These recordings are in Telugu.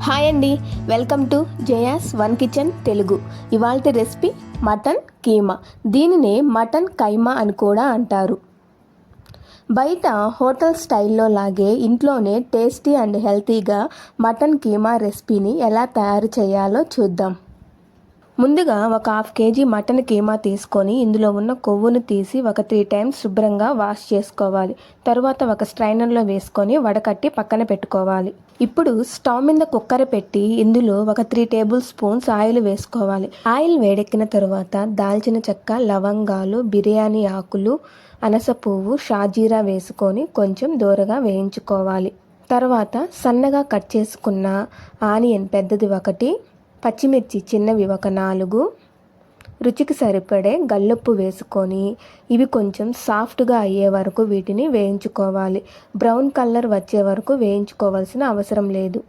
హాయ్ అండి. Welcome to Jaya's one kitchen Telugu. ఇవాళ రెసిపీ మటన్ కీమా. దీనినే మటన్ కైమా అని కూడా అంటారు. బయట హోటల్ స్టైల్లో లాగే ఇంట్లోనే టేస్టీ అండ్ హెల్తీగా మటన్ కీమా రెసిపీని ఎలా తయారు చేయాలో చూద్దాం. ముందుగా ఒక హాఫ్ కేజీ మటన్ కీమా తీసుకొని ఇందులో ఉన్న కొవ్వును తీసి ఒక త్రీ టైమ్స్ శుభ్రంగా వాష్ చేసుకోవాలి. తర్వాత ఒక స్ట్రైనర్లో వేసుకొని వడకట్టి పక్కన పెట్టుకోవాలి. ఇప్పుడు స్టవ్ మీద కుక్కర్ పెట్టి ఇందులో ఒక త్రీ టేబుల్ స్పూన్స్ ఆయిల్ వేసుకోవాలి. ఆయిల్ వేడెక్కిన తర్వాత దాల్చిన చెక్క లవంగాలు బిర్యానీ ఆకులు అనస పువ్వు షాజీరా వేసుకొని కొంచెం దూరగా వేయించుకోవాలి. తర్వాత సన్నగా కట్ చేసుకున్న ఆనియన్ పెద్దది ఒకటి పచ్చిమిర్చి చిన్నవి ఒక నాలుగు. రుచికి సరిపడే గల్లుప్పు వేసుకొని ఇవి కొంచెం సాఫ్ట్గా అయ్యే వరకు వీటిని వేయించుకోవాలి. బ్రౌన్ కలర్ వచ్చే వరకు వేయించుకోవాల్సిన అవసరం లేదు.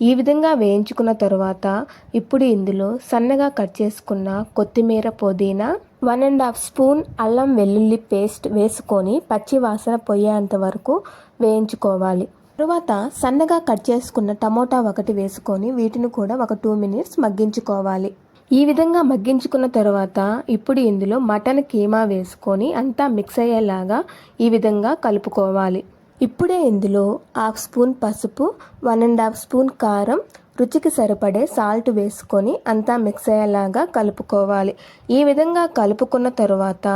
ఈ విధంగా వేయించుకున్న తర్వాత ఇప్పుడు ఇందులో సన్నగా కట్ చేసుకున్న కొత్తిమీర పుదీనా వన్ అండ్ హాఫ్ స్పూన్ అల్లం వెల్లుల్లి పేస్ట్ వేసుకొని పచ్చి వాసన పోయేంత వరకు వేయించుకోవాలి. తరువాత సన్నగా కట్ చేసుకున్న టమోటా ఒకటి వేసుకొని వీటిని కూడా ఒక టూ మినిట్స్ మగ్గించుకోవాలి. ఈ విధంగా మగ్గించుకున్న తర్వాత ఇప్పుడు ఇందులో మటన్ కీమా వేసుకొని అంతా మిక్స్ అయ్యేలాగా ఈ విధంగా కలుపుకోవాలి. ఇప్పుడే ఇందులో హాఫ్ స్పూన్ పసుపు వన్ అండ్ హాఫ్ స్పూన్ కారం రుచికి సరిపడే సాల్ట్ వేసుకొని అంతా మిక్స్ అయ్యేలాగా కలుపుకోవాలి. ఈ విధంగా కలుపుకున్న తరువాత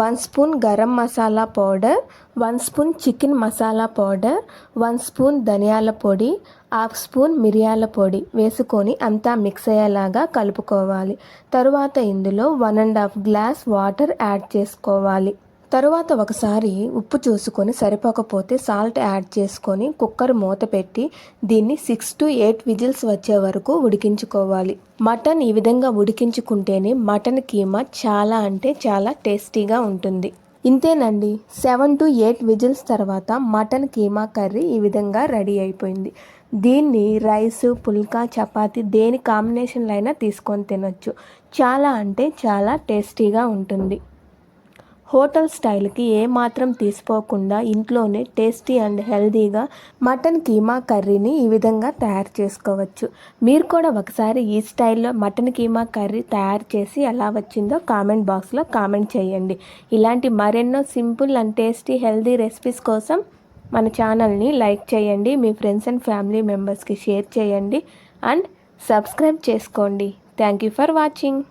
one spoon garam masala powder one spoon chicken masala powder one spoon ధనియాల పొడి హాఫ్ స్పూన్ మిరియాల పొడి వేసుకొని అంతా మిక్స్ అయ్యేలాగా కలుపుకోవాలి. తరువాత ఇందులో one and half glass water add చేసుకోవాలి. తరువాత ఒకసారి ఉప్పు చూసుకొని సరిపోకపోతే సాల్ట్ యాడ్ చేసుకొని కుక్కర్ మూత పెట్టి దీన్ని సిక్స్ టు ఎయిట్ విజిల్స్ వచ్చే వరకు ఉడికించుకోవాలి. మటన్ ఈ విధంగా ఉడికించుకుంటేనే మటన్ కీమా చాలా అంటే చాలా టేస్టీగా ఉంటుంది. ఇంతేనండి సెవెన్ టు ఎయిట్ విజిల్స్ తర్వాత మటన్ కీమా కర్రీ ఈ విధంగా రెడీ అయిపోయింది. దీన్ని రైస్ పుల్కా చపాతి దేని కాంబినేషన్లో అయినా తీసుకొని తినొచ్చు. చాలా అంటే చాలా టేస్టీగా ఉంటుంది. హోటల్ స్టైల్కి ఏమాత్రం తీసుకోకుండా ఇంట్లోనే టేస్టీ అండ్ హెల్దీగా మటన్ కీమా కర్రీని ఈ విధంగా తయారు చేసుకోవచ్చు. మీరు కూడా ఒకసారి ఈ స్టైల్లో మటన్ కీమా కర్రీ తయారు చేసి ఎలా వచ్చిందో కామెంట్ బాక్స్లో కామెంట్ చేయండి. ఇలాంటి మరెన్నో simple and tasty healthy recipes కోసం మన ఛానల్ని లైక్ చేయండి మీ ఫ్రెండ్స్ అండ్ ఫ్యామిలీ మెంబర్స్కి షేర్ చేయండి అండ్ సబ్స్క్రైబ్ చేసుకోండి. Thank you for watching.